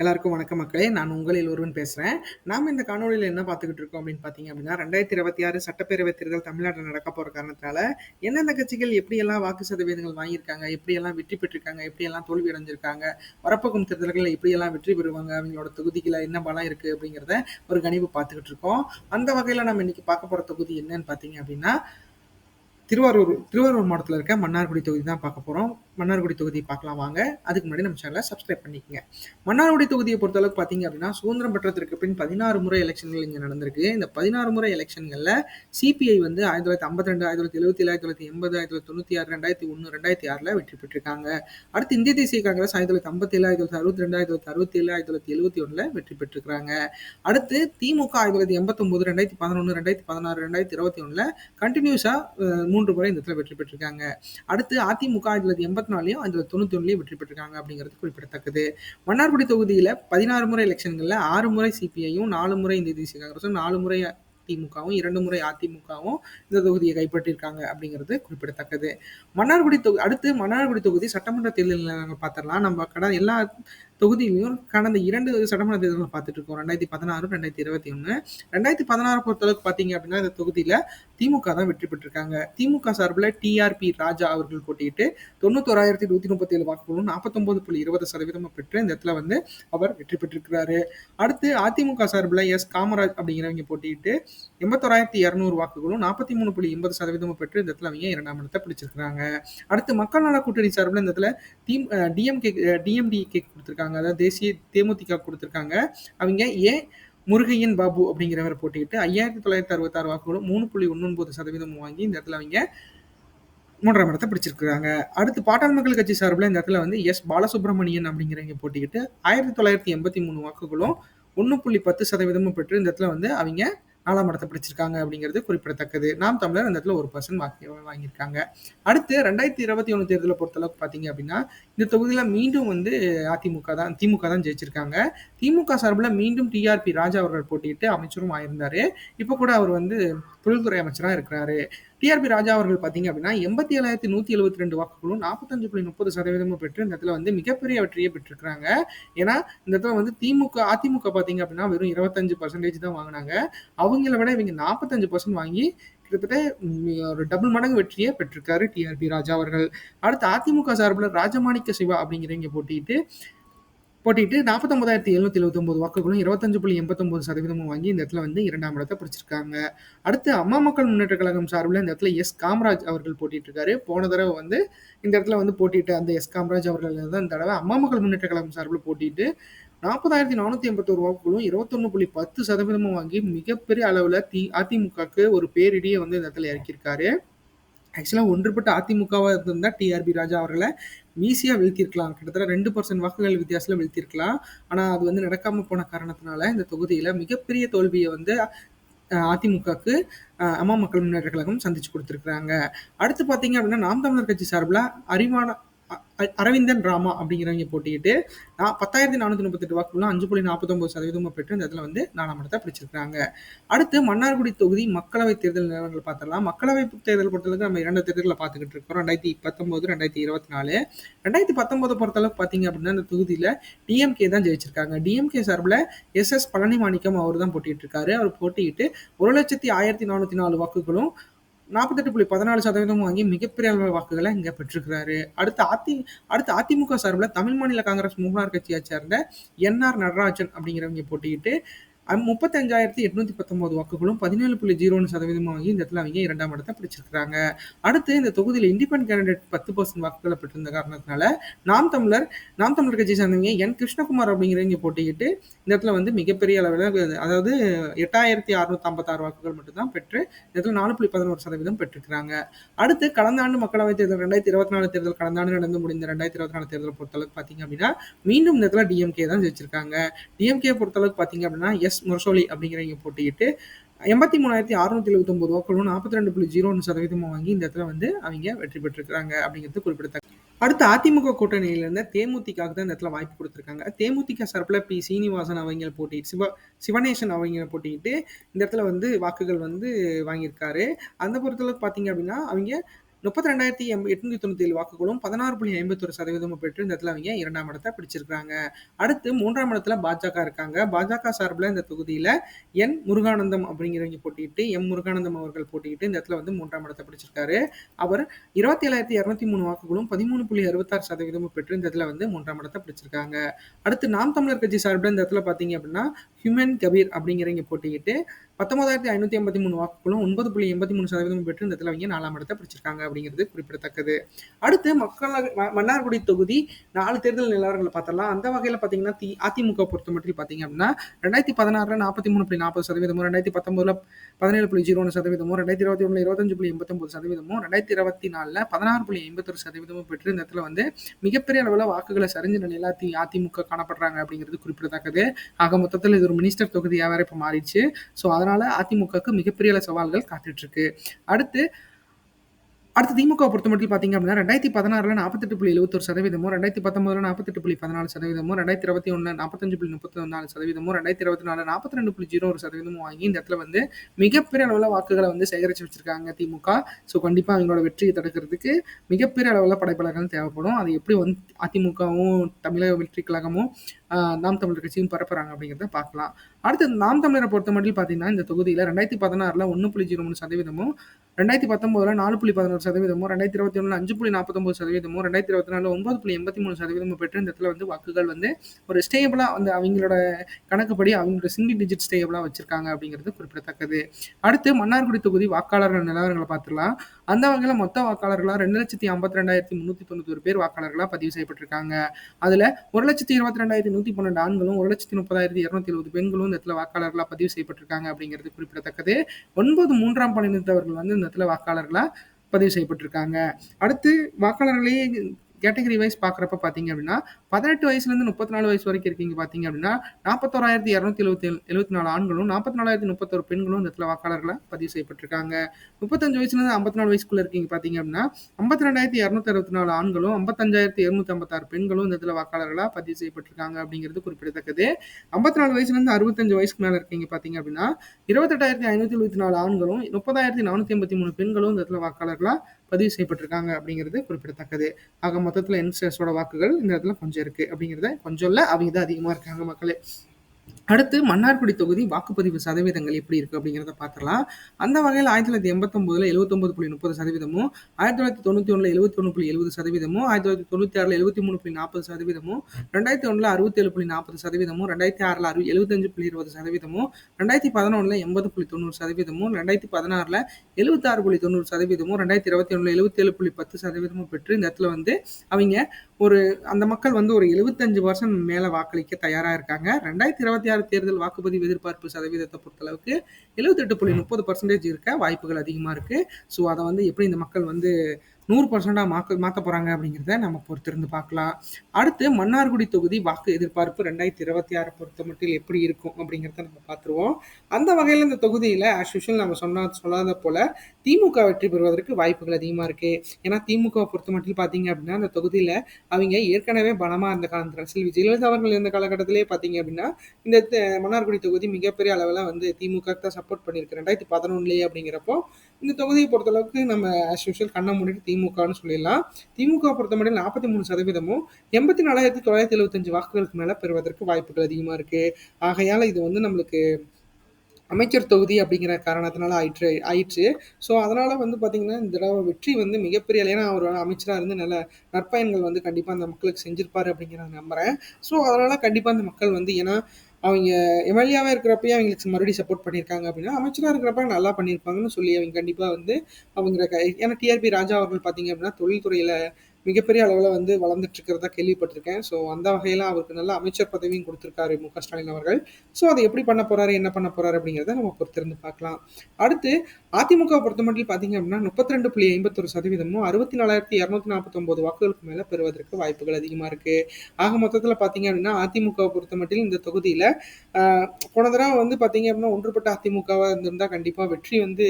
எல்லாருக்கும் வணக்கம் மக்களே. நான் உங்களில் ஒருவன் பேசுகிறேன் நாம் இந்த காணொலியில் என்ன பார்த்துக்கிட்டு இருக்கோம் அப்படின்னு பார்த்தீங்க அப்படின்னா ரெண்டாயிரத்தி இருபத்தி ஆறு சட்டப்பேரவை தேர்தல் தமிழ்நாட்டில் நடக்க போகிற காரணத்தினால எந்தெந்த கட்சிகள் எப்படியெல்லாம் வாக்கு சதவீதங்கள் வாங்கியிருக்காங்க எப்படியெல்லாம் வெற்றி பெற்றிருக்காங்க எப்படியெல்லாம் தோல்வி அடைஞ்சிருக்காங்க வரப்போகும் தேர்தல்களில் எப்படியெல்லாம் வெற்றி பெறுவாங்க அவங்களோட தொகுதிகளில் என்ன பலம் இருக்குது அப்படிங்கிறத ஒரு கணிப்பு பார்த்துக்கிட்டு இருக்கோம். அந்த வகையில் நம்ம இன்னைக்கு பார்க்க போகிற தொகுதி என்னன்னு பார்த்தீங்க அப்படின்னா திருவாரூர் திருவாரூர் மாவட்டத்தில் இருக்க மன்னார்குடி தொகுதி தான் பார்க்க போகிறோம் மன்னார்குடி தொகுதி பார்க்கலாம் வாங்க. அதுக்கு முன்னாடி நம்ம சேனலை சப்ஸ்கிரைப் பண்ணிக்கோங்க. மன்னார்குடி தொகுதியை பொறுத்தளவுக்கு பார்த்தீங்க அப்படின்னா சுதந்திரம் பெற்றதற்கு பின் பதினாறு முறை எலெக்ஷன்கள் இங்கே நடந்திருக்கு. இந்த பதினாறு முறை எலெக்ஷன்களில் சிபிஐ வந்து ஆயிரத்தி தொள்ளாயிரத்தி ஐம்பத்தி ரெண்டு ஆயிரத்தி தொள்ளாயிரத்தி எழுபத்தி ஆயிரத்தி தொள்ளாயிரத்தி எண்பது ஆயிரத்தி தொள்ளாயிரத்தி தொண்ணூற்றி ஆறு ரெண்டாயிரத்தி ஒன்று ரெண்டாயிரத்தி ஆறில் வெற்றி பெற்றிருக்காங்க. அடுத்து இந்திய தேசிய காங்கிரஸ் ஆயிரத்தி தொள்ளாயிரத்தி ஐம்பத்தி ஏழு ஆயிரத்தி தொள்ளாயிரத்தி அறுபத்தி ரெண்டு ஆயிரத்தி தொள்ளாயிரத்தி அறுபத்தி ஏழு ஆயிரத்தி தொள்ளாயிரத்தி எழுபத்தி ஒன்றில் வெற்றி பெற்றிருக்காங்க அடுத்து திமுக ஆயிரத்தி தொள்ளாயிரத்தி எண்பத்தொம்போது ரெண்டாயிரத்தி பதினொன்று ரெண்டாயிரத்தி பதினாறு ரெண்டாயிரத்தி இருபத்தி ஒன்றில் கண்டினியூஸாக மூன்று முறை இந்த இடத்துல வெற்றி பெற்றிருக்காங்க. அடுத்து அதிமுக ஆயிரத்தி எண்பத்தி நாலுலையும் ஆயிரத்தி தொண்ணூத்தி வெற்றி பெற்றிருக்காங்க அப்படிங்கிறது குறிப்பிடத்தக்கது. மன்னார்குடி தொகுதியில் பதினாறு முறை எலெக்ஷன்களில் ஆறு முறை சிபிஐயும் நாலு முறை இந்திய தேசிய காங்கிரஸும் நாலு முறை திமுகவும் இரண்டு முறை அதிமுகவும் இந்த தொகுதியை கைப்பற்றியிருக்காங்க அப்படிங்கிறது குறிப்பிடத்தக்கது. மன்னார்குடி தொகுதி அடுத்து மன்னார்குடி தொகுதி சட்டமன்ற தேர்தலில் நாங்கள் பார்த்துடலாம். நம்ம கடந்த எல்லா தொகுதியிலையும் கடந்த இரண்டு சட்டமன்ற தேர்தலில் பார்த்துட்டு இருக்கோம். ரெண்டாயிரத்தி பதினாறு ரெண்டாயிரத்தி இருபத்தி ஒன்று ரெண்டாயிரத்தி பதினாறு பொறுத்தளவுக்கு பார்த்தீங்க அப்படின்னா இந்த தொகுதியில் திமுக தான் வெற்றி பெற்றிருக்காங்க. திமுக சார்பில் டிஆர்பி ராஜா அவர்கள் போட்டியிட்டு தொண்ணூத்தோராயிரத்தி நூற்றி முப்பத்தி ஏழு வாக்குகளும் நாற்பத்தொம்பது புள்ளி இருபது சதவீதமாக பெற்று இந்த இடத்துல வந்து அவர் வெற்றி பெற்றிருக்கிறாரு. அடுத்து அதிமுக சார்பில் எஸ் காமராஜ் அப்படிங்கிறவங்க போட்டியிட்டு எண்பத்தோராயிரத்தி இரநூறு வாக்குகளும் நாற்பத்தி மூணு புள்ளி எண்பது சதவீதமும் பெற்று இந்த இடத்துல அவங்க இரண்டாம் இடத்தை பிடிச்சிருக்காங்க அடுத்து மக்கள் நல கூட்டணி சார்பில் இந்த இடத்துல டிஎம்கே டிஎம்டிகே கொடுத்துருக்காங்க. அதாவது தேசிய தேமுதிக கொடுத்துருக்காங்க. அவங்க ஏ முருகையன் பாபு அப்படிங்கிறவரை போட்டிக்கிட்டு ஐயாயிரத்தி தொள்ளாயிரத்தி அறுபத்தாறு வாக்குகளும் மூணு புள்ளி ஒன்பது சதவீதம் வாங்கி இந்த இடத்துல அவங்க மூன்றாம் இடத்தை பிடிச்சிருக்காங்க அடுத்து பாட்டாள் மக்கள் கட்சி சார்பில் இந்த இடத்துல வந்து எஸ் பாலசுப்ரமணியன் அப்படிங்கிறவங்க போட்டிக்கிட்டு ஆயிரத்தி தொள்ளாயிரத்தி எண்பத்தி மூணு வாக்குகளும் ஒன்று புள்ளி பத்து சதவீதமும் பெற்று இந்த இடத்துல வந்து அவங்க நாலாம் இடத்தை பிடிச்சிருக்காங்க அப்படிங்கிறது குறிப்பிடத்தக்கது. நாம் தமிழர் அந்த இடத்துல ஒரு பர்சன்ட் வாங்கி வாங்கியிருக்காங்க. அடுத்து ரெண்டாயிரத்தி இருபத்தி ஒன்று தேர்தலை பொறுத்தளவுக்கு பார்த்தீங்க அப்படின்னா இந்த தொகுதியில் மீண்டும் வந்து அதிமுக தான் திமுக தான் ஜெயிச்சிருக்காங்க. திமுக சார்பில் மீண்டும் டிஆர்பி ராஜா அவர்கள் போட்டியிட்டு அமைச்சரும் ஆயிருந்தார். இப்போ கூட அவர் வந்து தொழில்துறை அமைச்சராக இருக்கிறாரு. டிஆர்பி ராஜா அவர்கள் பார்த்தீங்க அப்படின்னா எண்பத்தி ஏழாயிரத்தி நூற்றி எழுபத்தி ரெண்டு வாக்குகளும் நாற்பத்தஞ்சு புள்ளி முப்பது சதவீதமும் பெற்று இந்த இடத்துல வந்து மிகப்பெரிய வெற்றியை பெற்றிருக்கிறாங்க. ஏன்னா இந்த இடத்துல வந்து திமுக அதிமுக பார்த்தீங்க அப்படின்னா வெறும் இருபத்தஞ்சு பர்சன்டேஜ் தான் வாங்கினாங்க. அவங்கள விட இவங்க நாற்பத்தஞ்சு பர்சன்ட் வாங்கி கிட்டத்தட்ட ஒரு டபுள் மடங்கு வெற்றியை பெற்றிருக்காரு டிஆர்பி ராஜா அவர்கள். அடுத்து அதிமுக சார்பில் ராஜமாணிக்க சிவா அப்படிங்கிறவங்க போட்டிட்டு போட்டிட்டு நாற்பத்தொம்பதாயிரத்தி எழுநூத்தி எழுபத்தொம்பது வாக்குகளும் இருபத்தஞ்சு புள்ளி எண்பத்தொம்பது சதவீதமும் வாங்கி இந்த இடத்துல வந்து இரண்டாம் இடத்தை பிடிச்சிருக்காங்க. அடுத்து அம்மா மக்கள் முன்னேற்ற கழகம் சார்பில் இந்த இடத்துல எஸ் காமராஜ் அவர்கள் போட்டிட்டு இருக்காரு. போன தடவை வந்து இந்த இடத்துல வந்து போட்டிட்டு அந்த எஸ் காமராஜ் அவர்கள் தான் இந்த தடவை அம்மா மக்கள் முன்னேற்ற கழகம் சார்பில் போட்டிட்டு நாற்பதாயிரத்தி நானூற்றி எண்பத்தோரு வாக்குகளும் இருபத்தொன்னு புள்ளி பத்து சதவீதமும் வாங்கி மிகப்பெரிய அளவில் தி அதிமுகவுக்கு ஒரு பேரிடியை வந்து இந்த இடத்துல இறக்கியிருக்காரு. ஆக்சுவலாக ஒன்றுபட்ட அதிமுகவாக இருந்தால் டிஆர்பி ராஜா அவர்களை ஈஸியாக வீழ்த்திருக்கலாம் கிட்டத்தட்ட ரெண்டு பர்சன்ட் வாக்குகள் வித்தியாசத்தில் வீழ்த்திருக்கலாம் ஆனால் அது வந்து நடக்காமல் போன காரணத்தினால இந்த தொகுதியில் மிகப்பெரிய தோல்வியை வந்து அதிமுகவுக்கு அம்மா மக்கள் முன்னேற்ற கழகம் சந்திச்சு கொடுத்துருக்குறாங்க. அடுத்து பார்த்தீங்க அப்படின்னா நாம் தமிழர் கட்சி சார்பில் அறிவான அரவிந்தன் ராமா அப்படிங்கிறவங்க போட்டிட்டு நான் பத்தாயிரத்தி நானூற்றி முப்பத்தெட்டு வாக்குகளும் அஞ்சு புள்ளி நாற்பத்தொம்பது சதவீதமும் பெற்று இந்த இடத்துல வந்து நாலாம் இடத்தை பிடிச்சிருக்காங்க அடுத்து மன்னார்குடி தொகுதி மக்களவை தேர்தல் நிலவரங்கள் பார்த்தலாம் மக்களவை தேர்தல் பொறுத்தளவுக்கு நம்ம இரண்டு தேர்தலில் பார்த்துக்கிட்டு இருக்கோம் ரெண்டாயிரத்தி பத்தொம்போது ரெண்டாயிரத்தி இருபத்தி நாலு. ரெண்டாயிரத்தி பத்தொம்போது பொறுத்தளவுக்கு பார்த்தீங்க அப்படின்னா இந்த தொகுதியில் டிஎம்கே தான் ஜெயிச்சிருக்காங்க. டிஎம்கே சார்பில் எஸ் எஸ் பழனி மாணிக்கம் அவர் தான் போட்டிட்டு இருக்காரு அவர் போட்டியிட்டு ஒரு லட்சத்தி ஆயிரத்தி நானூற்றி நாலு வாக்குகளும் நாற்பத்தெட்டு புள்ளி பதினாலு சதவீதம் வாங்கி மிகப்பெரிய அளவு வாக்குகளை இங்கே பெற்றிருக்கிறாரு. அடுத்து அதி அடுத்து அதிமுக சார்பில் தமிழ் மாநில காங்கிரஸ் மூணார் கட்சியை சேர்ந்த என்ஆர் நடராஜன் அப்படிங்கிறவங்க போட்டிக்கிட்டு முப்பத்தஞ்சாயிரத்தி எட்நூத்தி பத்தொன்பது வாக்குகளும் பதினேழு புள்ளி ஜீரோ ஒன்று சதவீதம் வாங்கி இந்த இடத்துல அவங்க இரண்டாம் இடத்தை பிடிச்சிருக்கிறாங்க. அடுத்து இந்த தொகுதியில் இண்டிபெண்ட் கேண்டிடேட் பத்து பர்சன்ட் வாக்குகளை பெற்றிருந்த காரணத்தினால நாம் தமிழர் நாம் தமிழர் கட்சி சேர்ந்தவங்க என் கிருஷ்ணகுமார் அப்படிங்கிறவங்க போட்டிக்கிட்டு இந்த இடத்துல வந்து மிகப்பெரிய அளவில் அதாவது எட்டாயிரத்தி அறுநூத்தி ஐம்பத்தாறு வாக்குகள் மட்டும்தான் பெற்று இந்த இடத்துல நாலு புள்ளி பதினோரு சதவீதம் பெற்றிருக்கிறாங்க. அடுத்து கடந்த ஆண்டு மக்களவைத் தேர்தல் ரெண்டாயிரத்தி இருபத்தி நாலு தேர்தல் கடந்த ஆண்டு நடந்து முடிந்த ரெண்டாயிரத்தி இருபத்தி நாலு தேர்தல் பொறுத்தளவுக்கு பார்த்தீங்க அப்படின்னா மீண்டும் இந்த இடத்துல டிஎம்கே தான் ஜெயிச்சிருக்காங்க. டிஎம்கே பொறுத்தளவுக்கு பார்த்தீங்க அப்படின்னா எஸ் முரசோலி அப்படிங்கிறவங்க போட்டிக்கிட்டு எண்பத்தி மூணாயிரத்தி அறுநூத்தி எழுபத்தொம்பது ஒன்பது வாக்குகளும் நாற்பத்தி ரெண்டு புள்ளி ஜீரோ ஒன்று சதவீதமாக வாங்கி இந்த இடத்துல வந்து அவங்க வெற்றி பெற்றிருக்கிறாங்க அப்படிங்கிறது குறிப்பிடத்தக்க அடுத்து அதிமுக கூட்டணியிலிருந்து தேமுதிக தான் இந்த இடத்துல வாய்ப்பு கொடுத்துருக்காங்க. தேமுதிக சார்பில் பி சீனிவாசன் அவங்க போட்டிட்டு சிவ சிவனேசன் அவங்க போட்டிக்கிட்டு இந்த இடத்துல வந்து வாக்குகள் வந்து வாங்கியிருக்காரு. அந்த பொறுத்தளவுக்கு பார்த்தீங்க அப்படின்னா அவங்க முப்பத்தி ரெண்டாயிரத்தி எட்நூத்தி தொண்ணூத்தி ஏழு வாக்குகளும் பதினாறு புள்ளி ஐம்பத்தொரு சதவீதமும் பெற்று இந்த இடத்துல அவங்க இரண்டாம் இடத்தை பிடிச்சிருக்காங்க அடுத்து மூன்றாம் இடத்துல பாஜக இருக்காங்க. பாஜக சார்பில் இந்த தொகுதியில் என் முருகானந்தம் அப்படிங்கிறவங்க போட்டியிட்டு எம் முருகானந்தம் அவர்கள் போட்டியிட்டு இந்த இடத்துல வந்து மூன்றாம் இடத்தை பிடிச்சிருக்காரு. அவர் இருபத்தி ஏழாயிரத்தி இரநூத்தி மூணு வாக்குகளும் பதிமூணு புள்ளி அறுபத்தாறு சதவீதமும் பெற்று இந்த இடத்துல வந்து மூன்றாம் இடத்தை பிடிச்சிருக்காங்க. அடுத்து நாம் தமிழர் கட்சி சார்பில் இந்த இடத்துல பார்த்தீங்க அப்படின்னா ஹியூமன் கபீர் அப்படிங்கிறவங்க போட்டிக்கிட்டு பத்தொன்பதாயிரத்தி ஐநூற்றி ஐம்பத்தி மூணு வாக்குகளும் ஒன்பது புள்ளி எண்பத்தி மூணு சதவீதம் பெற்று இந்த தலைவங்க நாலாம் இடத்தை பிடிச்சிருக்காங்க அப்படிங்கிறது குறிப்பிடத்தக்கது. அடுத்து மக்கள் மன்னார்குடி தொகுதி நாலு தேர்தல் நிலவரங்களை பார்த்தலாம். அந்த வகையில் பார்த்தீங்கன்னா தி அதிமுக பொறுத்த மட்டும் பார்த்தீங்க அப்படின்னா ரெண்டாயிரத்தி பதினாறுல நாற்பத்தி மூணு புள்ளி நாற்பது சதவீதமும் ரெண்டாயிரத்தி பத்தொன்பதுல பதினேழு புள்ளி ஜீரோ ஒன்று சதவீதமும் ரெண்டாயிரத்தி இருபத்தி ஒன்று இருபத்தஞ்சு புள்ளி எண்பத்தொம்பது சதவீதமும் ரெண்டாயிரத்தி இருபத்தி நாலில் பதினாறு புள்ளி எண்பத்தொரு சதவீதமும் பெற்று இந்த இடத்துல வந்து மிகப்பெரிய அளவில் வாக்குகளை சரிஞ்ச நிலையில் தி அதிமுக காணப்படுறாங்க அப்படிங்கிறது குறிப்பிடத்தக்கது. ஆக மொத்தத்தில் இது ஒரு மினிஸ்டர் தொகுதியாக வேற இப்போ மாறிடுச்சு. ஸோ அதனால அதிமுகவுக்கு மிகப்பெரிய சவால்கள் காத்துட்டு இருக்கு அடுத்து அடுத்து திமுக பொறுத்த மட்டும் பார்த்தீங்க அப்படின்னா ரெண்டாயிரத்தி பதினாறுல நாற்பத்தெட்டு புள்ளி எழுபத்தொரு சதவீதமும் ரெண்டாயிரத்தி பத்தொன்பதுல நாற்பத்தெட்டு புள்ளி பதினாலு சதவீதமும் ரெண்டாயிரத்தி இருபத்தி ஒன்று நாற்பத்தஞ்சு புள்ளி முப்பத்தி நாலு சதவீதமும் ரெண்டாயிரத்தி இருபத்தி நாலு நாற்பத்தி ரெண்டு புள்ளி ஜீரோ ஒரு சதவீதமும் வாங்கி இந்த இடத்துல வந்து மிகப்பெரிய அளவில் வாக்குகளை வந்து சேகரித்து வச்சிருக்காங்க திமுக. ஸோ கண்டிப்பாக அவங்களோட வெற்றியை தடுக்கிறதுக்கு மிகப்பெரிய அளவில் படைப்பாளர்கள் தேவைப்படும். அது எப்படி வந்து அதிமுகவும் தமிழக வெற்றி கழகமும் நாம் தமிழர் கட்சியும் பரப்புறாங்க அப்படிங்கிறத பார்க்கலாம். அடுத்து நாம் தமிழரை பொறுத்த மட்டும் பார்த்தீங்கன்னா இந்த தொகுதியில் ரெண்டாயிரத்தி பதினாறில் ஒன்று புள்ளி ஜீரோ மூணு சதவீதமும் ரெண்டாயிரத்தி பத்தொம்போதில் நாலு புள்ளி பதினோரு சதவீதமும் ரெண்டாயிரத்தி இருபத்தி ஒன்றில் அஞ்சு புள்ளி நாற்பத்தொம்பது சதவீதமும் ரெண்டாயிரத்தி இருபத்தி நாலு ஒன்பது புள்ளி எண்பத்தி மூணு சதவீதமும் பெற்று இந்த இடத்துல வந்து வாக்குகள் வந்து ஒரு ஸ்டேபிளாக வந்து அவங்களோட கணக்குப்படி அவங்களோட சிங்கிள் டிஜிட் ஸ்டேபிளாக வச்சிருக்காங்க அப்படிங்கிறது குறிப்பிடத்தக்கது. அடுத்து மன்னார்குடி தொகுதி வாக்காளர்கள் நிலவரங்களை பார்த்துலாம் அந்த வகையில் மொத்த வாக்காளர்களாக ரெண்டு லட்சத்தி ஐம்பத்தி ரெண்டாயிரத்தி முந்நூற்றி தொண்ணூத்தொரு பேர் வாக்காளர்களாக பதிவு செய்யப்பட்டிருக்காங்க. அதில் ஒரு லட்சத்தி இருபத்தி ரெண்டாயிரத்தி நூற்றி பன்னெண்டு ஆண்களும் ஒரு லட்சத்தி முப்பதாயிரத்தி இரநூத்தி எழுபது பெண்களும் இந்த இடத்துல வாக்காளர்களாக பதிவு செய்யப்பட்டிருக்காங்க அப்படிங்கிறது குறிப்பிடத்தக்கது. ஒன்பது மூன்றாம் பாலினத்தவர்கள் வந்து இந்த இடத்துல வாக்காளர்களாக பதிவு செய்யப்பட்டிருக்காங்க. அடுத்து வாக்காளர்களே கேட்டகரி வைஸ் பார்க்குறப்ப பார்த்தீங்க அப்படின்னா பதினெட்டு வயசுலேருந்து முப்பத்தி நாலு வயசு வரைக்கும் இருக்கீங்க பார்த்தீங்க அப்படின்னா நாற்பத்தோராயிரத்தி இரநூத்தி எழுபத்தி எழுபத்தி நாலு ஆண்களும் நாற்பத்தி நாலாயிரத்தி முப்பத்தொரு பெண்களும் இந்த இடத்துல வாக்காளர்களாக பதிவு செய்யப்பட்டிருக்காங்க. முப்பத்தஞ்சு வயசுலேருந்து ஐம்பத்தி நாலு வயசுக்குள்ள இருக்கீங்க பார்த்தீங்க அப்படின்னா ஐம்பத்தி ரெண்டாயிரத்தி இரநூத்தி அறுபத்தி நாலு ஆண்களும் ஐம்பத்தஞ்சாயிரத்தி இரநூத்தி ஐம்பத்தாறு பெண்களும் இந்த இடத்துல வாக்காளர்களாக பதிவு செய்யப்பட்டிருக்காங்க அப்படிங்கிறது குறிப்பிடத்தக்கது. ஐம்பத்தி நாலு வயசுலேருந்து அறுபத்தஞ்சு வயசுக்கு மேலே இருக்கீங்க பார்த்தீங்க அப்படின்னா இருபத்தெட்டாயிரத்தி ஐநூற்றி எழுபத்தி நாலு ஆண்களும் முப்பதாயிரத்தி நானூற்றி எண்பத்தி மூணு பெண்களும் இந்த இடத்துல வாக்காளர்களாக பதிவு செய்யப்பட்டிருக்காங்க அப்படிங்கிறது குறிப்பிடத்தக்கது. ஆக மொத்தத்தில் யங்ஸ்டர்ஸோட வாக்குகள் இந்த இடத்துல கொஞ்சம் இருக்குது அப்படிங்கிறத கொஞ்சம் இல்லை அவங்க தான் அதிகமாக இருக்காங்க மக்களே. அடுத்து மன்னார்குடி தொகுதி வாக்குப்பதிவு சதவீதங்கள் எப்படி இருக்குது அப்படிங்கிறத பார்த்துலாம் அந்த வகையில் ஆயிரத்தி தொள்ளாயிரத்தி எண்பத்தொம்போதில் எழுபத்தொம்பது புள்ளி முப்பது சதவீதமும் ஆயிரத்தி தொள்ளாயிரத்தி தொண்ணூற்றி ஒன்றில் எழுபத்தி ஒன்று புள்ளி எழுபது சதவீதமும் ஆயிரத்தி தொள்ளாயிரத்தி தொண்ணூற்றி ஆறில் எழுபத்தி மூணு புள்ளி நாற்பது சதவீதமும் ரெண்டாயிரத்தி ஒன்றில் அறுபத்தேழு புள்ளி நாற்பது சதவீதமும் ரெண்டாயிரத்தி ஆறில் அறு எழுபத்தஞ்சு புள்ளி இருபது சதவீதமும் ரெண்டாயிரத்தி பதினொன்றில் எண்பது புள்ளி தொண்ணூறு சதவீதமும் ரெண்டாயிரத்தி பதினாறில் எழுபத்தாறு புள்ளி தொண்ணூறு சதவீதமும் ரெண்டாயிரத்தி இருபத்தி ஒன்றில் எழுபத்தேழு புள்ளி பத்து சதவீதமும் பெற்று இந்த இடத்துல வந்து அவங்க ஒரு அந்த மக்கள் வந்து ஒரு எழுபத்தஞ்சு வருஷம் மேலே வாக்களிக்க தயாராக இருக்காங்க. ரெண்டாயிரத்தி இருபத்தி ஆறு தேர்தல் வாக்குப்பதிவு எதிர்பார்ப்பு சதவீதத்தை பொறுத்தளவுக்கு எழுபத்தெட்டு புள்ளி முப்பது பர்சன்டேஜ் இருக்க வாய்ப்புகள் அதிகமாக இருக்குது ஸோ அதை வந்து எப்படி இந்த மக்கள் வந்து நூறு பர்சண்டாக மாக்க மாற்ற போகிறாங்க அப்படிங்கிறத நம்ம பொறுத்திருந்து பார்க்கலாம். அடுத்து மன்னார்குடி தொகுதி வாக்கு எதிர்பார்ப்பு ரெண்டாயிரத்தி இருபத்தி ஆறு பொறுத்த மட்டும் எப்படி இருக்கும் அப்படிங்கிறத நம்ம பார்த்துருவோம். அந்த வகையில் இந்த தொகுதியில் ஆஸ் யூஷுவல் நம்ம சொன்ன சொல்லாத போல் திமுக வெற்றி பெறுவதற்கு வாய்ப்புகள் அதிகமாக இருக்குது ஏன்னா திமுக பொறுத்த மட்டும் பார்த்தீங்க அப்படின்னா அந்த தொகுதியில் அவங்க ஏற்கனவே பலமாக இருந்த காலத்தில் செல்வி ஜெயலலிதா அவர்கள் இருந்த காலகட்டத்திலே பார்த்தீங்க அப்படின்னா இந்த மன்னார்குடி தொகுதி மிகப்பெரிய அளவில் வந்து திமுக தான் சப்போர்ட் பண்ணியிருக்கு. ரெண்டாயிரத்தி பதினொன்றுலேயே அப்படிங்கிறப்போ இந்த தொகுதியை பொறுத்தளவுக்கு நம்ம ஆஸ் யூஷுவல் கண்ணை மூடிட்டு திமுகன்னு சொல்லிடலாம். திமுக பொறுத்த மட்டும் நாற்பத்தி மூணு சதவீதமும் எண்பத்தி நாலாயிரத்தி தொள்ளாயிரத்தி எழுபத்தஞ்சு வாக்குகளுக்கு மேலே பெறுவதற்கு வாய்ப்புகள் அதிகமாக இருக்குது ஆகையால் இது வந்து நம்மளுக்கு அமைச்சர் தொகுதி அப்படிங்கிற காரணத்தினால ஆயிற்று ஆயிற்று. ஸோ அதனால் வந்து பார்த்திங்கன்னா இந்த தடவை வெற்றி வந்து மிகப்பெரிய ஏன்னா அவர் அமைச்சராக இருந்து நல்ல நற்பயன்கள் வந்து கண்டிப்பாக அந்த மக்களுக்கு செஞ்சிருப்பார் அப்படிங்கிறத நம்புகிறேன் ஸோ அதனால் கண்டிப்பாக அந்த மக்கள் வந்து ஏன்னா அவங்க எம்எல்ஏவாக இருக்கிறப்பயே அவங்களுக்கு மறுபடியும் சப்போர்ட் பண்ணியிருக்காங்க அப்படின்னா அமைச்சராக இருக்கிறப்ப நல்லா பண்ணியிருப்பாங்கன்னு சொல்லி அவங்க கண்டிப்பாக வந்து அவங்க ஏன்னா டிஆர்பி ராஜா அவர்கள் பார்த்தீங்க அப்படின்னா தொழில்துறையில் மிகப்பெரிய அளவில் வந்து வளர்ந்துட்டு இருக்கிறதா கேள்விப்பட்டிருக்கேன். ஸோ அந்த வகையில் அவருக்கு நல்ல அமைச்சர் பதவியும் கொடுத்துருக்காரு மு க. ஸ்டாலின் அவர்கள். ஸோ அதை எப்படி பண்ண போறாரு என்ன பண்ண போறாரு அப்படிங்கிறத நம்ம பொறுத்திருந்து பார்க்கலாம். அடுத்து அதிமுக பொறுத்த மட்டும் பார்த்தீங்க அப்படின்னா முப்பத்தி ரெண்டு புள்ளி ஐம்பத்தொரு சதவீதமும் அறுபத்தி நாலாயிரத்தி இரநூத்தி நாற்பத்தொம்போது வாக்குகளுக்கு மேலே பெறுவதற்கு வாய்ப்புகள் அதிகமாக இருக்கு. ஆக மொத்தத்தில் பார்த்தீங்க அப்படின்னா அதிமுகவை பொறுத்த மட்டும் இந்த தொகுதியில் போன தடவை வந்து பார்த்தீங்க அப்படின்னா ஒன்றுபட்ட அதிமுகவாக இருந்திருந்தால் கண்டிப்பாக வெற்றி வந்து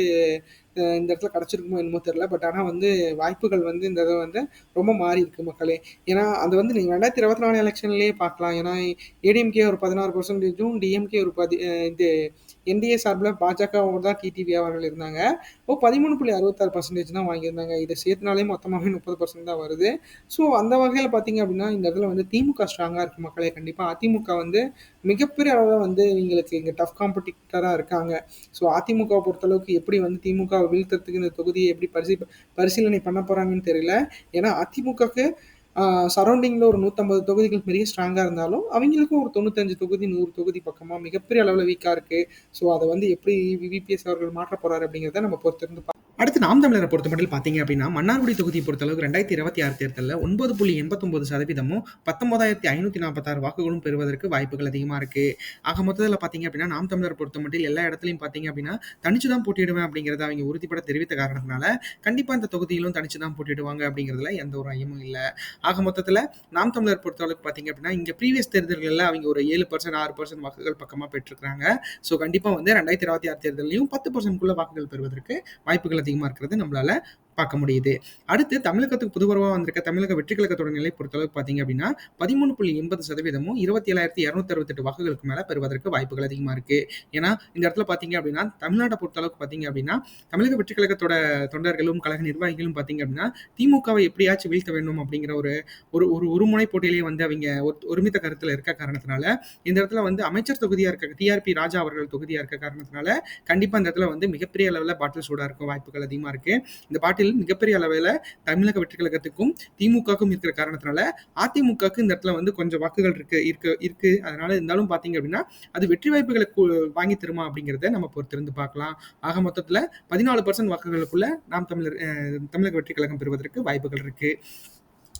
இந்த இடத்துல கிடச்சிருக்குமோ என்னமோ தெரில பட் ஆனால் வந்து வாய்ப்புகள் வந்து இந்த இதை வந்து ரொம்ப மாறி இருக்கு மக்களே. ஏன்னா அது வந்து நீங்கள் ரெண்டாயிரத்தி இருபத்தி நாலு எலெக்ஷன்லேயே பார்க்கலாம். ஏன்னா ஏடிஎம்கே ஒரு பதினாறு பர்சன்டேஜும் டிஎம்கே ஒரு பதி இது என்டிஏ சார்பில் பாஜக தான் டிடிவி அவர்கள் இருந்தாங்க. ஓ பதிமூணு புள்ளி அறுபத்தாறு பர்சன்டேஜ் தான் வாங்கியிருந்தாங்க. இதை சேர்த்துனாலே மொத்தமாகவே முப்பது பர்சன்ட் தான் வருது. ஸோ அந்த வகையில் பார்த்தீங்க அப்படின்னா இந்த இடத்துல வந்து திமுக ஸ்ட்ராங்காக இருக்குது மக்களே. கண்டிப்பாக அதிமுக வந்து மிகப்பெரிய அளவில் வந்து இவங்களுக்கு இங்கே டஃப் காம்படிட்டராக இருக்காங்க. ஸோ அதிமுகவை பொறுத்தளவுக்கு எப்படி வந்து திமுகவை வீழ்த்துறதுக்கு இந்த தொகுதியை எப்படி பரிசீ பரிசீலனை பண்ண போகிறாங்கன்னு தெரியல. ஏன்னா அதிமுகக்கு சரௌண்டிங்கில் ஒரு நூற்றம்பது தொகுதிகள் பெரிய ஸ்ட்ராங்காக இருந்தாலும் அவங்களுக்கும் ஒரு தொண்ணூத்தஞ்சு தொகுதி நூறு தொகுதி பக்கமாக மிகப்பெரிய அளவில் வீக்காக இருக்குது ஸோ அதை வந்து எப்படி விபிஎஸ் அவர்கள் மாற்ற போகிறாரு அப்படிங்கிறத நம்ம பொறுத்திருந்து அடுத்து நாம் தமிழரை பொறுத்த மட்டும் பார்த்தீங்க அப்படின்னா மன்னார்குடி தொகுதியை பொறுத்தளவுக்கு ரெண்டாயிரத்தி இருபத்தி ஆறு தேர்தலில் ஒன்பது புள்ளி எண்பத்தொம்பது சதவீதமும் பத்தொன்பதாயிரத்தி ஐநூற்றி நாற்பத்தாறு வாக்குகளும் பெறுவதற்கு வாய்ப்புகள் அதிகமாக இருக்குது ஆக மொத்தத்தில் பார்த்தீங்க அப்படின்னா நாம் தமிழரை பொறுத்த மட்டும் எல்லா இடத்துலையும் பார்த்தீங்க அப்படின்னா தனிச்சு தான் போட்டியிடுவேன் அப்படிங்கிறத அவங்க உறுதிப்பட தெரிவித்த காரணத்தினால கண்டிப்பாக இந்த தொகுதியிலும் தனிச்சு தான் போட்டிடுவாங்க அப்படிங்கிறதுல எந்த ஒரு ஐயமும் இல்லை. ஆக மொத்தத்தில் நாம் தமிழர் பொறுத்தளவுக்கு பார்த்தீங்க அப்படின்னா இங்கே ப்ரீவியஸ் தேர்தல்களில் அவங்க ஒரு ஏழு பர்சன்ட் ஆறு பர்சன்ட் வாக்குகள் பக்கமாக பெற்றிருக்காங்க ஸோ கண்டிப்பாக வந்து ரெண்டாயிரத்தி இருபத்தி ஆறு தேர்தலையும் பத்து பர்சன்ட்குள்ள வாக்குகள் பெறுவதற்கு வாய்ப்புகள் அதிகமாக இருக்கிறது நம்மளால பார்க்க முடியுது. அடுத்து தமிழகத்துக்கு புதுவரவாக வந்திருக்க தமிழக வெற்றி கழகத்தோட நிலை பொறுத்தளவுக்கு பார்த்தீங்க அப்படின்னா பதிமூணு புள்ளி எண்பது சதவீதமும் இருபத்தி ஏழாயிரத்தி இரநூத்தி அறுபத்தெட்டு வாக்குகளுக்கு மேலே பெறுவதற்கு வாய்ப்புகள் அதிகமாக இருக்கு. ஏன்னா இந்த இடத்துல பார்த்தீங்க அப்படின்னா தமிழ்நாட்டை பொறுத்தளவுக்கு பார்த்தீங்க அப்படின்னா தமிழக வெற்றி கழகத்தோட தொண்டர்களும் கழக நிர்வாகிகளும் பார்த்தீங்க அப்படின்னா திமுகவை எப்படியாச்சும் வீழ்த்த வேண்டும் அப்படிங்கிற ஒரு ஒரு ஒரு ஒருமுனை போட்டியிலேயே வந்து அவங்க ஒருமித்த கருத்தில் இருக்க காரணத்தினால இந்த இடத்துல வந்து அமைச்சர் தொகுதியாக இருக்க டிஆர்பி ராஜா அவர்கள் தொகுதியாக இருக்க காரணத்தினால கண்டிப்பாக இந்த இடத்துல வந்து மிகப்பெரிய அளவில் பாட்டில் சூடாக இருக்கும் வாய்ப்புகள் அதிகமாக இருக்கு. இந்த பாட்டில் மிகப்பெரிய அளவில் தமிழக வெற்றி கழகத்துக்கும் திமுகவுக்கும் இருக்கிற காரணத்தினால அதிமுகவுக்கு இந்த இடத்துல வந்து கொஞ்சம் வாக்குகள் இருக்கு இருக்கு இருக்கு. அதனால இருந்தாலும் பார்த்தீங்க அப்படின்னா அது வெற்றி வாய்ப்புகளை வாங்கி தருமா அப்படிங்கிறத நம்ம பொறுத்திருந்து பார்க்கலாம். ஆக மொத்தத்தில் பதினாலு பர்சன்ட் வாக்குகளுக்குள்ள நாம் தமிழர் தமிழக வெற்றி கழகம் பெறுவதற்கு வாய்ப்புகள் இருக்கு.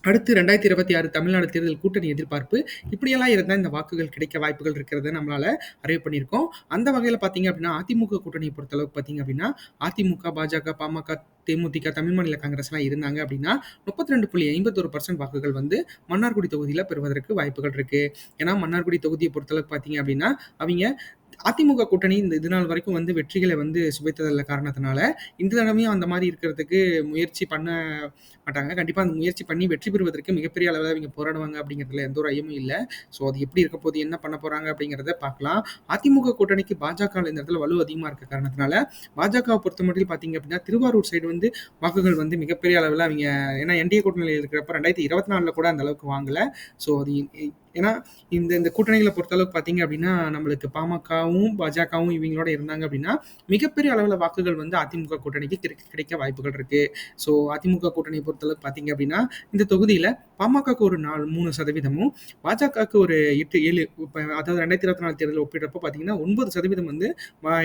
அடுத்து ரெண்டாயிரத்தி இருபத்தி ஆறு தமிழ்நாடு தேர்தல் கூட்டணி எதிர்பார்ப்பு. இப்படியெல்லாம் இருந்தால் இந்த வாக்குகள் கிடைக்க வாய்ப்புகள் இருக்கிறத நம்மளால அறிவு பண்ணியிருக்கோம். அந்த வகையில் பார்த்தீங்க அப்படின்னா அதிமுக கூட்டணியை பொறுத்தளவுக்கு பார்த்தீங்க அப்படின்னா அதிமுக பாஜக பாமக தேமுதிக தமிழ் மாநில காங்கிரஸ்லாம் இருந்தாங்க அப்படின்னா முப்பத்தி ரெண்டு புள்ளி ஐம்பத்தொரு பர்சன்ட் வாக்குகள் வந்து மன்னார்குடி தொகுதியில் பெறுவதற்கு வாய்ப்புகள் இருக்கு. ஏன்னா மன்னார்குடி தொகுதியை பொறுத்தளவுக்கு பார்த்தீங்க அப்படின்னா அவங்க அதிமுக கூட்டணி இந்த இது நாள் வரைக்கும் வந்து வெற்றிகளை வந்து சுவைத்ததில்ல காரணத்தினால இந்த தடவையும் அந்த மாதிரி இருக்கிறதுக்கு முயற்சி பண்ண மாட்டாங்க. கண்டிப்பாக அந்த முயற்சி பண்ணி வெற்றி பெறுவதற்கு மிகப்பெரிய அளவில் அவங்க போராடுவாங்க அப்படிங்கிறதுல எந்த ஒரு ஐயமும் இல்லை. ஸோ அது எப்படி இருக்க போது என்ன பண்ண போகிறாங்க அப்படிங்கிறத பார்க்கலாம். அதிமுக கூட்டணிக்கு பாஜக இந்த இடத்துல வலு அதிகமாக இருக்க காரணத்தினால பாஜகவை பொறுத்த மட்டும் பார்த்தீங்க அப்படின்னா திருவாரூர் சைடு வந்து வாக்குகள் வந்து மிகப்பெரிய அளவில் அவங்க ஏன்னா என்டிஏ கூட்டணியில் இருக்கிறப்ப ரெண்டாயிரத்தி இருபத்தி நாலில் கூட அந்த அளவுக்கு வாங்கலை. ஸோ அது ஏன்னா இந்த இந்த கூட்டணிகளை பொறுத்தளவுக்கு பார்த்தீங்க அப்படின்னா நம்மளுக்கு பாமகவும் பாஜகவும் இவங்களோட இருந்தாங்க அப்படின்னா மிகப்பெரிய அளவில் வாக்குகள் வந்து அதிமுக கூட்டணிக்கு கிடைக்க வாய்ப்புகள் இருக்கு. ஸோ அதிமுக கூட்டணியை பொறுத்தளவுக்கு பார்த்தீங்க அப்படின்னா இந்த தொகுதியில் பாமகக்கு ஒரு நாலு மூணு சதவீதமும் பாஜகவுக்கு ஒரு எட்டு ஏழு அதாவது ரெண்டாயிரத்தி இருபத்தி நாலு தேர்தல் ஒப்பிடுறப்ப பார்த்தீங்கன்னா ஒன்பது சதவீதம் வந்து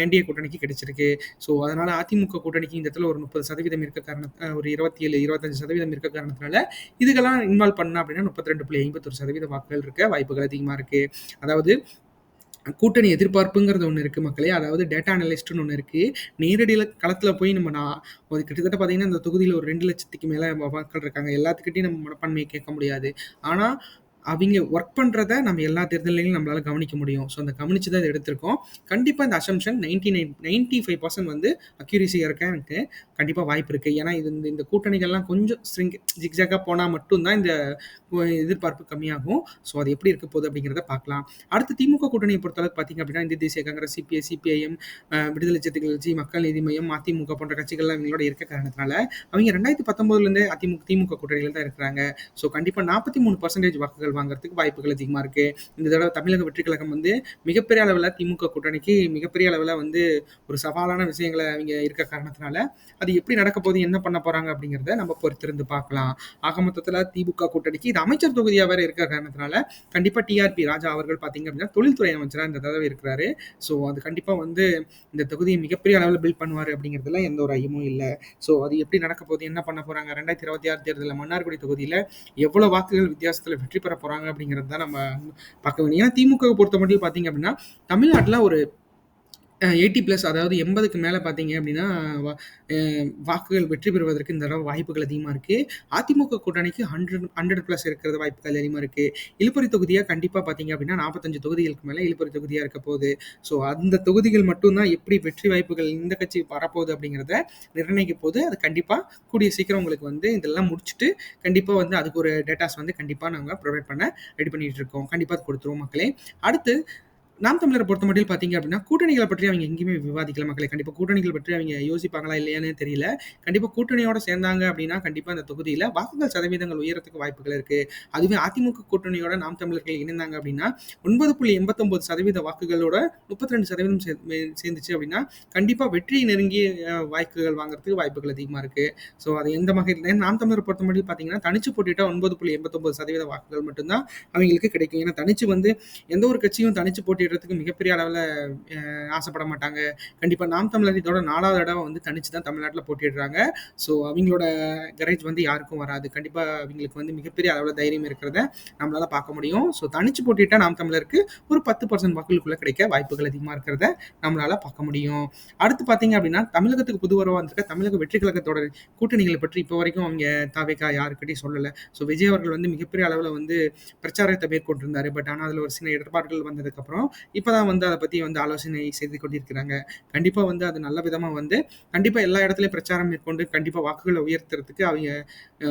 என்டிஏ கூட்டணிக்கு கிடைச்சிருக்கு. ஸோ அதனால அதிமுக கூட்டணிக்கு இந்த இடத்துல ஒரு முப்பது சதவீதம் இருக்க காரணம் ஒரு இருபத்தி ஏழு இருபத்தஞ்சு சதவீதம் இருக்க காரணத்தினால இதுக்கெல்லாம் இன்வால்வ் பண்ணா அப்படின்னா முப்பத்தி ரெண்டு புள்ளி ஐம்பத்தொரு சதவீத வாக்குகள் இருக்கு. இருக்க வாய்ப்புகள் அதிகமாக இருக்குது அதாவது கூட்டணி எதிர்பார்ப்புங்கிறது ஒன்று இருக்குது மக்களே. அதாவது டேட்டா அனலிஸ்ட்னு ஒன்று இருக்குது நேரடியில் களத்தில் போய் நம்ம நான் ஒரு கிட்டத்தட்ட பார்த்தீங்கன்னா இந்த தொகுதியில் ஒரு ரெண்டு லட்சத்துக்கு மேலே மக்கள் இருக்காங்க. எல்லாத்துக்கிட்டையும் நம்ம மனப்பான்மையை கேட்க முடியாது. ஆனால் அவங்க ஒர்க் பண்ணுறத நம்ம எல்லா தேர்தலையும் நம்மளால் கவனிக்க முடியும். ஸோ அந்த கவனித்து தான் எடுத்திருக்கோம். கண்டிப்பாக இந்த assumption ninety nine ninety five percent வந்து அக்யூரிசியாக இருக்க எனக்கு கண்டிப்பாக வாய்ப்பு இருக்குது ஏன்னா இது இந்த இந்த கூட்டணிகள்லாம் கொஞ்சம் ஸ்ட்ரிங் ஜிக்ஜாக்காக போனால் மட்டும்தான் இந்த எதிர்பார்ப்பு கம்மியாகும். ஸோ அது எப்படி இருக்க போகுது அப்படிங்கிறத பார்க்கலாம். அடுத்து திமுக கூட்டணியை பொறுத்தளவுக்கு பார்த்தீங்க அப்படின்னா இந்திய தேசிய காங்கிரஸ் சிபிஐ சிபிஐஎம் விடுதலை சிறுத்தைகள் கட்சி மக்கள் நீதி மையம் அதிமுக போன்ற கட்சிகள்லாம் இவங்களோட இருக்க காரணத்தினால அவங்க ரெண்டாயிரத்தி பத்தொன்பதுலேருந்து அதிமுக திமுக கூட்டணியில் தான் இருக்கிறாங்க. ஸோ கண்டிப்பாக நாற்பத்தி மூணு பர்சன்டேஜ் வாக்குகள் வாங்குறதுக்கு வாய்ப்புகள் அதிகமாக இருக்கு. இந்த தடவை தமிழக வெற்றி கழகம் வந்து மிகப்பெரிய அளவில் திமுக கூட்டணிக்கு மிகப்பெரிய அளவில் வந்து ஒரு சவாலான விஷயங்களை அவங்க இருக்க காரணத்தினால அது எப்படி நடக்க போகுது என்ன பண்ண போறாங்க அப்படிங்கிறத நம்ம பொறுத்திருந்து பார்க்கலாம். ஆக மொத்தத்தில் திமுக கூட்டணிக்கு இது அமைச்சர் தொகுதியாக வேற இருக்கிற காரணத்தினால கண்டிப்பாக டிஆர்பி ராஜா அவர்கள் பார்த்தீங்க அப்படின்னா தொழில்துறை அமைச்சராக இந்த தடவை இருக்கிறாரு. ஸோ அது கண்டிப்பாக வந்து இந்த தொகுதியை மிகப்பெரிய அளவில் பில்ட் பண்ணுவார் அப்படிங்கிறதுல எந்த ஒரு ஐயமும் இல்லை. ஸோ அது எப்படி நடக்க போகுது என்ன பண்ண போகிறாங்க ரெண்டாயிரத்தி இருபத்தி ஆறு தேர்தலில் மன்னார்குடி தொகுதியில் எவ்வளோ வாக்குகள் வித்தியாசத்தில் வெற்றி பெற போறாங்க அப்படிங்கிறது தான் நம்ம பார்க்க வேண்டிய ஏன்னா திமுக பொறுத்த மட்டும் பார்த்தீங்க அப்படின்னா தமிழ்நாட்டில் ஒரு எயிட்டி ப்ளஸ் அதாவது எண்பதுக்கு மேலே பார்த்தீங்க அப்படின்னா வாக்குகள் வெற்றி பெறுவதற்கு இந்த தடவை வாய்ப்புகள் அதிகமாக இருக்குது அதிமுக கூட்டணிக்கு ஹண்ட்ரட் ஹண்ட்ரட் ப்ளஸ் இருக்கிறது வாய்ப்புகள் அதிகமாக இருக்குது இழுப்பறி தொகுதியாக கண்டிப்பாக பார்த்தீங்க அப்படின்னா நாற்பத்தஞ்சு தொகுதிகளுக்கு மேலே இழுப்பறி தொகுதியாக இருக்க போகுது. ஸோ அந்த தொகுதிகள் மட்டும்தான் எப்படி வெற்றி வாய்ப்புகள் இந்த கட்சி வரப்போகுது அப்படிங்கிறத நிர்ணயிக்க போது அது கண்டிப்பாக கூடிய சீக்கிரம் உங்களுக்கு வந்து இதெல்லாம் முடிச்சுட்டு கண்டிப்பாக வந்து அதுக்கு ஒரு டேட்டாஸ் வந்து கண்டிப்பாக நாங்கள் ப்ரொவைட் பண்ண ரெடி பண்ணிகிட்டு இருக்கோம். கண்டிப்பாக கொடுத்துருவோம் மக்களே. அடுத்து நாம் தமிழரை பொறுத்த மட்டும் பார்த்தீங்க அப்படின்னா, கூட்டணிகளை பற்றி அவங்க எங்கேயுமே விவாதிக்கல மக்களை கண்டிப்பாக கூட்டணிகள் பற்றி அவங்க யோசிப்பாங்களா இல்லையான்னு தெரியல. கண்டிப்பாக கூட்டணியோட சேர்ந்தாங்க அப்படின்னா, கண்டிப்பாக அந்த தொகுதியில் வாக்குகள் சதவீதங்கள் உயரத்துக்கு வாய்ப்புகள் இருக்குது அதுவே அதிமுக கூட்டணியோட நாம் தமிழர்கள் இணைந்தாங்க அப்படின்னா, 9.89% வாக்குகளோட 32% சே சேர்ந்துச்சு அப்படின்னா, கண்டிப்பாக வெற்றியை நெருங்கிய வாய்ப்புகள் வாங்குறதுக்கு வாய்ப்புகள் அதிகமாக இருக்கு. ஸோ அது எந்த வகையில் நாம் தமிழரை பொறுத்த மட்டும் பார்த்தீங்கன்னா, தனிச்சு போட்டிட்டால் ஒன்பது புள்ளி எண்பத்தொம்பது சதவீத வாக்குகள் மட்டும்தான் அவங்களுக்கு கிடைக்கும். ஏன்னா தனிச்சு வந்து எந்த ஒரு கட்சியும் தனிச்சு போட்டியிடுறதுக்கு மிகப்பெரிய அளவில் ஆசைப்பட மாட்டாங்க. கண்டிப்பாக நாம் தமிழர் இதோட நாலாவது தடவை வந்து தனிச்சு தான் தமிழ்நாட்டில் போட்டிடுறாங்க ஸோ அவங்களோட கரேஜ் வந்து யாருக்கும் வராது. கண்டிப்பாக அவங்களுக்கு வந்து மிகப்பெரிய அளவில் தைரியம் இருக்கிறத நம்மளால பார்க்க முடியும். ஸோ தனிச்சு போட்டிட்டால் நாம் தமிழருக்கு ஒரு பத்து பர்சன்ட் வாக்குகளுக்குள்ளே கிடைக்க வாய்ப்புகள் அதிகமாக இருக்கிறத நம்மளால பார்க்க முடியும். அடுத்து பார்த்தீங்க அப்படின்னா, தமிழகத்துக்கு புதுவரவாக வந்திருக்க தமிழக வெற்றி கழகத்தோட கூட்டணிகளை பற்றி இப்போ வரைக்கும் அவங்க தாவேகா யாருக்கிட்டையும் சொல்லலை ஸோ விஜய் அவர்கள் வந்து மிகப்பெரிய அளவில் வந்து பிரச்சாரத்தை மேற்கொண்டிருந்தார் பட் ஆனால் அதில் ஒரு சில இடர்பாடுகள் வந்ததுக்கப்புறம், இப்போ தான் வந்து அதை பத்தி வந்து ஆலோசனை செய்து கொண்டிருக்கிறாங்க. கண்டிப்பா வந்து அது நல்ல விதமா வந்து கண்டிப்பா எல்லா இடத்துலயும் பிரச்சாரம் மேற்கொண்டு கண்டிப்பா வாக்குகளை உயர்த்துறதுக்கு அவங்க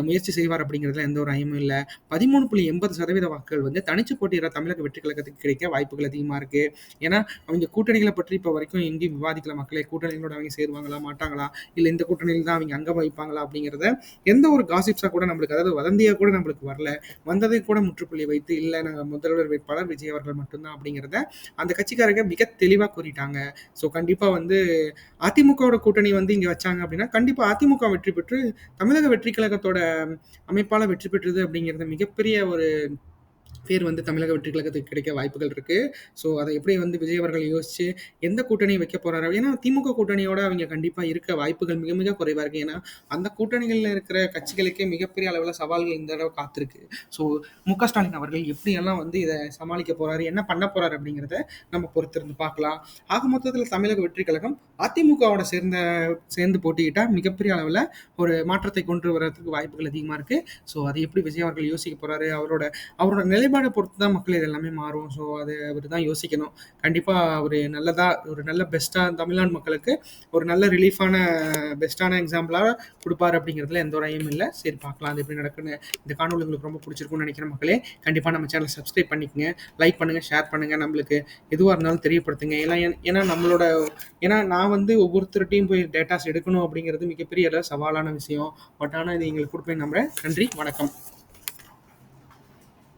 முயற்சி செய்வார் அப்படிங்கிறதுல எந்த ஒரு ஐயமும் இல்ல. 13.80% வாக்குகள் வந்து தனிச்சு போட்டியிட தமிழக வெற்றி கழகத்துக்கு கிடைக்க வாய்ப்புகள் அதிகமா இருக்கு. ஏன்னா, அவங்க கூட்டணிகளை பற்றி இப்போ வரைக்கும் எங்கேயும் விவாதிக்கல மக்களே. கூட்டணிகளோட அவங்க சேருவாங்களா? மாட்டாங்களா? இல்ல இந்த கூட்டணியில் தான் அவங்க அங்கம் வைப்பாங்களா அப்படிங்கிறத எந்த ஒரு காசிப்ஸா கூட நம்மளுக்கு அதாவது வதந்தியா கூட நம்மளுக்கு வரல. வந்ததை கூட முற்றுப்புள்ளி வைத்து, இல்ல நாங்க முதல்வர் வேட்பாளர் விஜய் அவர்கள் மட்டும்தான் அப்படிங்கிறத அந்த கட்சிக்காரங்க மிக தெளிவா கூறிட்டாங்க. ஸோ கண்டிப்பா வந்து அதிமுகவோட கூட்டணி வந்து இங்க வச்சாங்க அப்படின்னா, கண்டிப்பா அதிமுக வெற்றி பெற்று தமிழக வெற்றி கழகத்தோட அமைப்பால வெற்றி பெற்றது அப்படிங்கிறது மிகப்பெரிய ஒரு பேர் வந்து தமிழக வெற்றி கழகத்துக்கு கிடைக்க வாய்ப்புகள் இருக்கு. ஸோ அதை எப்படி வந்து விஜய் அவர்கள் யோசிச்சு எந்த கூட்டணி வைக்க போறாரு? ஏன்னா திமுக கூட்டணியோட அவங்க கண்டிப்பா இருக்க வாய்ப்புகள் மிக மிக குறைவா இருக்கு. ஏன்னா, அந்த கூட்டணிகளில் இருக்கிற கட்சிகளுக்கே மிகப்பெரிய அளவில் சவால்கள் இந்த அளவு காத்திருக்கு. ஸோ மு.க. ஸ்டாலின் அவர்கள் எப்படியெல்லாம் வந்து இதை சமாளிக்க போறாரு? என்ன பண்ண போறாரு? அப்படிங்கிறத நம்ம பொறுத்திருந்து பார்க்கலாம். ஆக மொத்தத்தில் தமிழக வெற்றி கழகம் அதிமுகவோட சேர்ந்த சேர்ந்து போட்டிக்கிட்டால் மிகப்பெரிய அளவில் ஒரு மாற்றத்தை கொண்டு வரதுக்கு வாய்ப்புகள் அதிகமா இருக்கு. ஸோ அதை எப்படி விஜய் அவர்கள் யோசிக்க போறாரு? அவரோட அவரோட நிலைப்பாடு பொறுத்து தான் மக்கள் இது எல்லாமே மாறும். ஸோ அது அவர் தான் யோசிக்கணும். கண்டிப்பாக அவர் நல்லதாக ஒரு நல்ல பெஸ்ட்டாக தமிழ்நாடு மக்களுக்கு ஒரு நல்ல ரிலீஃபான பெஸ்ட்டான எக்ஸாம்பிளாக கொடுப்பார் அப்படிங்கிறதுல எந்த ஒரு ஐயமும் இல்லை சரி பார்க்கலாம். அது எப்படி நடக்குன்னு. இந்த காணொலி உங்களுக்கு ரொம்ப பிடிச்சிருக்கும்னு நினைக்கிற மக்களே. கண்டிப்பாக நம்ம சேனலை சப்ஸ்கிரைப் பண்ணிக்கங்க. லைக் பண்ணுங்கள் ஷேர் பண்ணுங்கள் நம்மளுக்கு எதுவாக இருந்தாலும் தெரியப்படுத்துங்க. ஏன்னா ஏன்னா நம்மளோட ஏன்னா நான் வந்து ஒவ்வொருத்தர்ட்டயும் போய் டேட்டாஸ் எடுக்கணும் அப்படிங்கிறது மிகப்பெரிய அளவு சவாலான விஷயம். பட் ஆனால் இது எங்களுக்கு கொடுப்பேன் நம்புறேன். நன்றி, வணக்கம்.